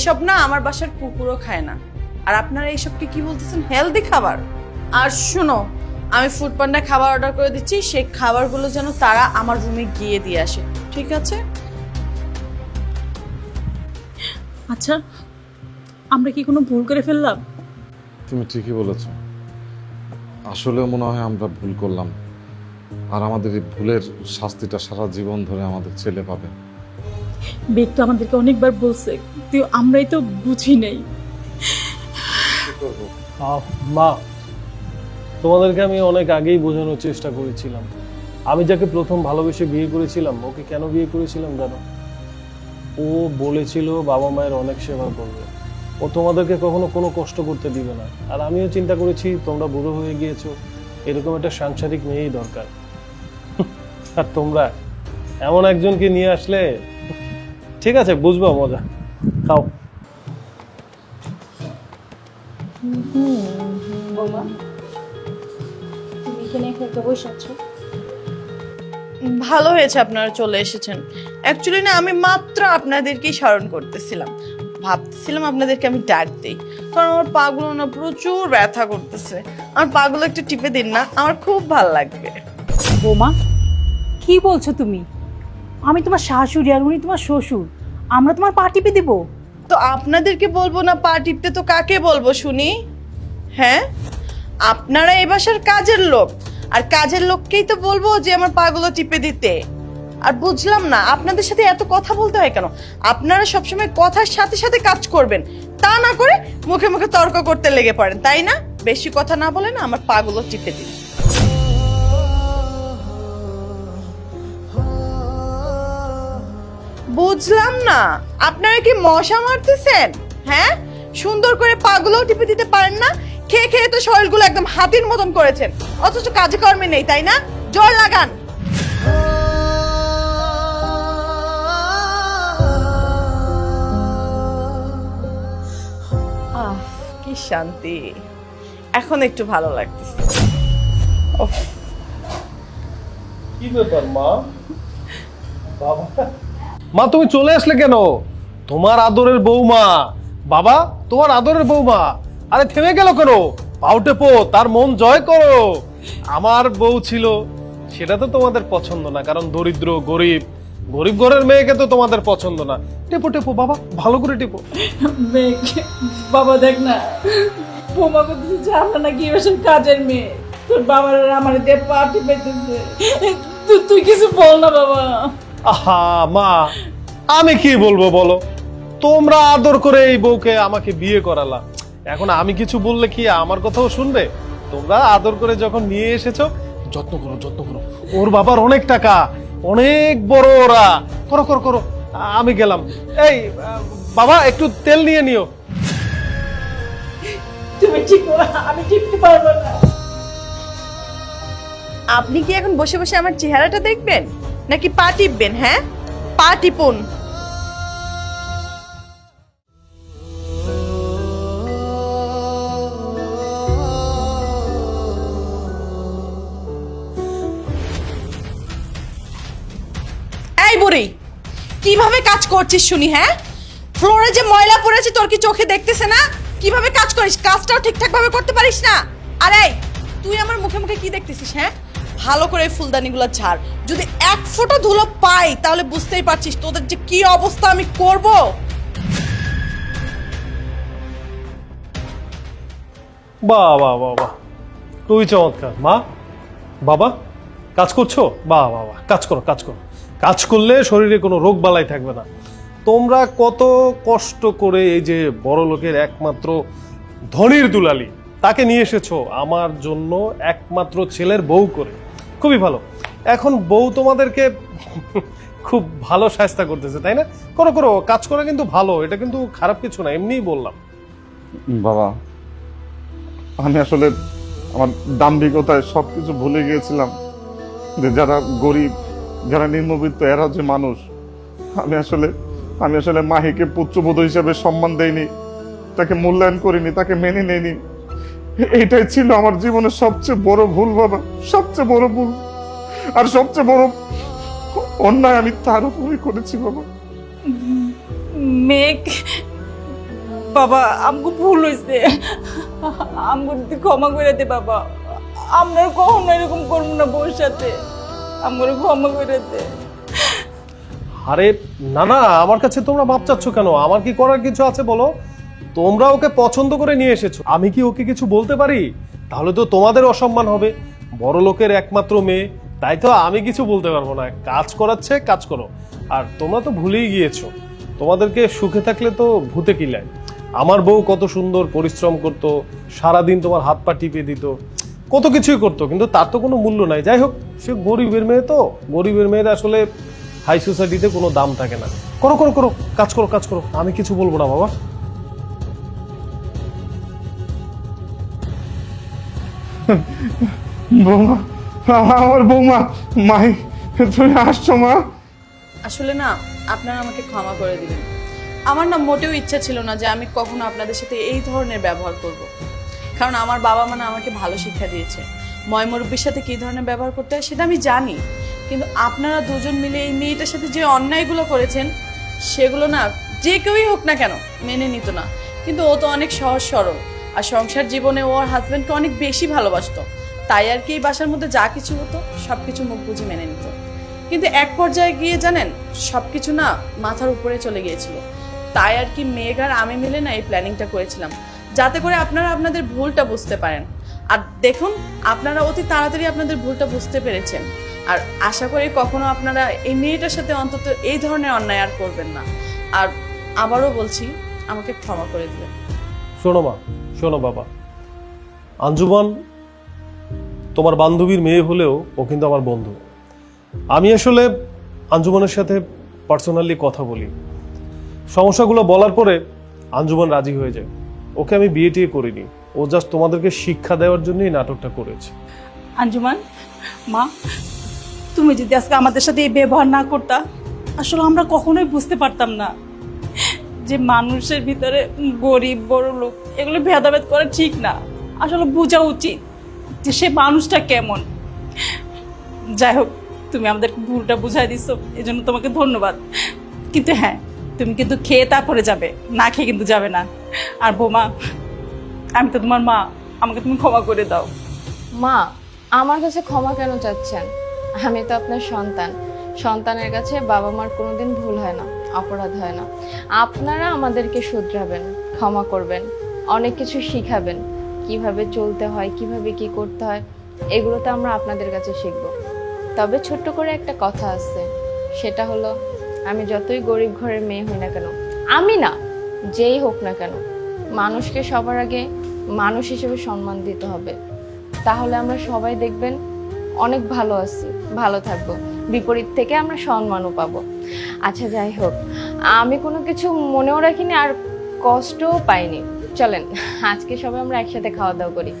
এসব না আমার বাসার কুকুরও খায় না। আর আপনারা এইসবকে কি বলতেছেন? হেলদি খাবার। আর শুনো আমি ফুড পান্ডা খাবার অর্ডার করে দিচ্ছি সেই খাবারগুলো যেন তারা আমার রুমে গিয়ে দিয়ে আসে। ঠিক আছে? আচ্ছা আমরা কি কোনো ভুল করে ফেললাম? তুমি ঠিকই বলেছ। আসলে মনে হয় আমরা ভুল করলাম। আর আমাদের এই ভুলের শাস্তিটা সারা জীবন ধরে আমাদের ছেলে পাবে। বেগ তো আমাদেরকে অনেকবার বলছে কিন্তু আমরাই তো বুঝি নেই। আহ, মা তোমাদেরকে আমি অনেক আগেই বোঝানোর চেষ্টা করেছিলাম। আমি যাকে প্রথম ভালোবেসে বিয়ে করেছিলাম ওকে কেন বিয়ে করেছিলাম জানো? ও বলেছিল বাবা মায়ের অনেক সেবা করবে। ও তোমাদেরকে কখনো কোনো কষ্ট করতে দিবে না। আর আমিও চিন্তা করেছি তোমরা বুড়ো হয়ে গিয়েছো এরকম একটা সাংসারিক মেয়েই দরকার। আর তোমরা এমন একজনকে নিয়ে আসলে ঠিক আছে বুঝব মজা। খাও। বৌমা তুমি এখানে একা একা বসে আছো? ভালো হয়েছে আপনারা চলে এসেছেন। অ্যাকচুয়ালি না আমি মাত্র আপনাদেরকেই স্মরণ করতেছিলাম। ভাবতেছিলাম আপনাদেরকে আমি ডাক দিই। কারণ আমার পাগুলো না প্রচুর ব্যথা করতেছে। আমার পাগুলো একটু টিপে দিন না আমার খুব ভালো লাগবে। বোমা কি বলছো তুমি? আমি তোমার শাশুড়ি আর উনি তোমার শ্বশুর। আমরা তোমার পা টিপে দেবো। তো আপনাদেরকে বলব না পা টিপতে তো কাকে বলব, শুনি? হ্যাঁ? আপনারা এই বাসার কাজের লোক। আর কাজের লোককেই তো বলব যে আমার পাগুলো টিপে দিতে। আর বুঝলাম না, আপনাদের সাথে এত কথা বলতে হয় কেন? আপনারা সবসময় কথার সাথে সাথে কাজ করবেন। তা না করে মুখে মুখে তর্ক করতে লেগে পড়েন, তাই না? বেশি কথা না বলে না আমার পাগুলো টিপে দিন। বুঝলাম না। আপনারা কি মশা মারতেছেন? হ্যাঁ? সুন্দর করে পাগুলো টিপে দিতে পারেন না। খেয়ে খেয়ে তো শরীরগুলো একদম হাতির মতন করেছেন। অথচ কাজে কর্মে নেই, তাই না? জোর লাগান। কি শান্তি। এখন একটু ভালো লাগতেছে। কি ব্যাপার, মা? বাবা। মা, তুমি চলে আসলে কেন? তোমার আদরের বৌমা। বাবা, তোমার আদরের বৌমা। আরে, থেমে গেল কেন? পাউটে পো, তার মন জয় করো। আমার বউ ছিল, সেটা তো তোমাদের পছন্দ না, কারণ দরিদ্র, গরিব। গরিব ঘরের মেয়েকে তো তোমাদের পছন্দ না। টেপো টেপো, বাবা, ভালো করে টেপো। বেগ বাবা দেখ না, বৌমা আমরা নাকি এসব কাজের মেয়ে। তোর বাবার আমার দিয়ে পা তুই কিছু বল না, বাবা। আহা মা আমি কি বলব বলো? তোমরা আদর করে এই বউকে আমাকে বিয়ে করালা। এখন আমি কিছু বললে কি আমার কথাও শুনবে? তোমরা আদর করে যখন নিয়ে এসেছ যত্ন করো যত্ন করো। ওর বাবার অনেক টাকা অনেক বড় ওরা। করো করো করো আমি গেলাম। এই বাবা একটু তেল নিয়ে নিও। তুমি ঠিক বলো, আমি টিপতে পারব না। আপনি কি এখন বসে বসে আমার চেহারাটা দেখবেন? নাকি পা টিপবেন হ্যাঁ? পা টিপুন। এই বুড়ি, কীভাবে কাজ করছিস শুনি হ্যাঁ? ফ্লোরে যে ময়লা পড়েছে, তোর কি চোখে দেখতেছে না? কীভাবে কাজ করিস? কাজটাও ঠিকঠাক ভাবে করতে পারিস না? আরে তুই আমার মুখে মুখে কি দেখতেছিস হ্যাঁ? ভালো করে ফুলদানিগুলো ঝাড়। যদি এক ফোঁটা ধুলো পাই, তাহলে বুঝতেই পারছিস তোদের যে কি অবস্থা আমি করব। বাহ বাহ বাহ বাহ। খুবই চমৎকার। মা, বাবা, কাজ করছ? বাহ বাহ কাজ করো কাজ করো। কাজ করলে শরীরে কোনো রোগ বালাই থাকবে না। তোমরা কত কষ্ট করে এই যে বড় লোকের একমাত্র ধনির দুলালি, তাকে নিয়ে এসেছ। আমার জন্য একমাত্র ছেলের বউ করে। খুবই ভালো। এখন বউ তোমাদেরকে খুব ভালো সাজতা করতেছে, তাই না? করো করো, কাজ করা কিন্তু ভালো, এটা কিন্তু খারাপ কিছু না, এমনিই বললাম। বাবা, আমি আসলে আমার দাম্ভিকতায় সবকিছু ভুলে গিয়েছিলাম যে যারা গরিব, যারা নিম্নবিত্ত, এরা যে মানুষ, আমি আসলে আমি আসলে মাহিকে পুত্রবধূ হিসেবে সম্মান দেইনি, তাকে মূল্যায়ন করিনি, তাকে মেনে নেইনি। এইটাই ছিল আমার জীবনের সবচেয়ে বড় ভুল বাবা। সবচেয়ে বড় ভুল। আর সবচেয়ে বড় অন্যায় আমি তার উপরে করেছি বাবা। মেঘ বাবা আমগো ভুল হয়েছে আমগো তুই ক্ষমা করে দে বাবা। আমরা কখনো এরকম করব না বউর সাথে আমগো ক্ষমা করে দে। আরে না না আমার কাছে তোমরা মাপ চাচ্ছ কেন? আমার কি করার কিছু আছে বলো? তোমরা ওকে পছন্দ করে নিয়ে এসেছ। আমি কি ওকে কিছু বলতে পারি? তাহলে তো তোমাদের অসম্মান হবে। বড় লোকের একমাত্র মেয়ে। তাই তো আমি কিছু বলতে পারব না। কাজ করাচ্ছে, কাজ করো। আর তোমরা তো ভুলেই গিয়েছো। তোমাদেরকে সুখে থাকলে তো ভূতে কিলায়। আমার বউ কত সুন্দর পরিশ্রম করতো, সারাদিন তোমার হাত পা টিপে দিত। কত কিছুই করতো, কিন্তু তার তো কোনো মূল্য নাই। যাই হোক, সে গরিবের মেয়ে তো। গরিবের মেয়ের আসলে হাই সোসাইটিতে কোনো দাম থাকে না। করো করো করো। কাজ করো কাজ করো। আমি কিছু বলব না, বাবা। বৌমা আমার বৌমা, মাই, তুমি আসছো, মা। আসলে না, আপনারা আমাকে ক্ষমা করে দিবেন। আমার না মোটেও ইচ্ছা ছিল না যে আমি কখনো আপনাদের সাথে এই ধরনের ব্যবহার করব। কারণ আমার বাবা আমাকে ভালো শিক্ষা দিয়েছে। সাথে কী ধরনের ব্যবহার করতে হয় সেটা আমি জানি। কিন্তু আপনারা দুজন মিলে এই মেয়েটার সাথে যে অন্যায়গুলো করেছেন, সেগুলো না যে কেউই হোক না কেন মেনে নিত না। কিন্তু ও তো অনেক সহজ সরল। আর সংসার জীবনে ওর হাজব্যান্ডকে অনেক বেশি ভালোবাসতো। তাই আর কি এই বাসার মধ্যে যা কিছু হতো সব কিছু মুখ বুঝে মেনে নিত। কিন্তু এক পর্যায়ে গিয়ে জানেন, সবকিছু না মাথার উপরে চলে গিয়েছিল। তাই আর কি মেঘ আর আমি মিলে না এই প্ল্যানিংটা করেছিলাম। যাতে করে আপনারা আপনাদের ভুলটা বুঝতে পারেন। আর দেখুন, আপনারা অতি তাড়াতাড়ি আপনাদের ভুলটা বুঝতে পেরেছেন। আর আশা করি কখনো আপনারা এই মেয়েটার সাথে অন্তত এই ধরনের অন্যায় আর করবেন না। আর আবারও বলছি, আমাকে ক্ষমা করে দিবেন। শোনো মা শোনো বাবা। আঞ্জুমান, তোমার বান্ধবীর মেয়ে হলেও ও কিন্তু আমার বন্ধু। আমি আসলে আঞ্জুমানের সাথে পার্সোনালি কথা বলি। সমস্যাগুলো বলার পরে আঞ্জুমান রাজি হয়ে যায়। ওকে আমি বিয়ে টিয়ে করিনি। ও জাস্ট তোমাদেরকে শিক্ষা দেওয়ার জন্যই নাটকটা করেছে। আঞ্জুমান, মা, তুমি যদি আজকে আমাদের সাথে এই ব্যবহার না করতা, আসলে আমরা কখনোই বুঝতে পারতাম না যে মানুষের ভিতরে গরিব বড় লোক এগুলো ভেদাভেদ করা ঠিক না। আসলে বোঝা উচিত যে সে মানুষটা কেমন। যাই হোক, তুমি আমাদের ভুলটা বুঝাই দিছো এই জন্য তোমাকে ধন্যবাদ। কিন্তু হ্যাঁ তুমি কিন্তু খেয়ে তারপরে যাবে, না খেয়ে কিন্তু যাবে না। আর বোমা, আমি তো তোমার মা, আমাকে তুমি ক্ষমা করে দাও। মা, আমার কাছে ক্ষমা কেন চাচ্ছেন? আমি তো আপনার সন্তান। সন্তানের কাছে বাবা মার কোনোদিন ভুল হয় না, অপরাধ হয় না। আপনারা আমাদেরকে শুধরাবেন, ক্ষমা করবেন। অনেক কিছু শিখাবেন। কীভাবে চলতে হয়, কীভাবে কি করতে হয়, এগুলো তো আমরা আপনাদের কাছে শিখব। তবে ছোট্ট করে একটা কথা আছে, সেটা হলো, আমি যতই গরিব ঘরের মেয়ে হই না কেন, আমি না, যেই হোক না কেন, মানুষকে সবার আগে মানুষ হিসেবে সম্মান দিতে হবে। তাহলে আমরা সবাই দেখবেন অনেক ভালো আছি, ভালো থাকব। বিপরীত থেকে আমরা সম্মানও পাবো। আচ্ছা যাই হোক, আমি কোনো কিছু মনেও রাখিনি আর কষ্টও পাইনি। চলেন আজকে সবাই আমরা একসাথে খাওয়া দাওয়া করি।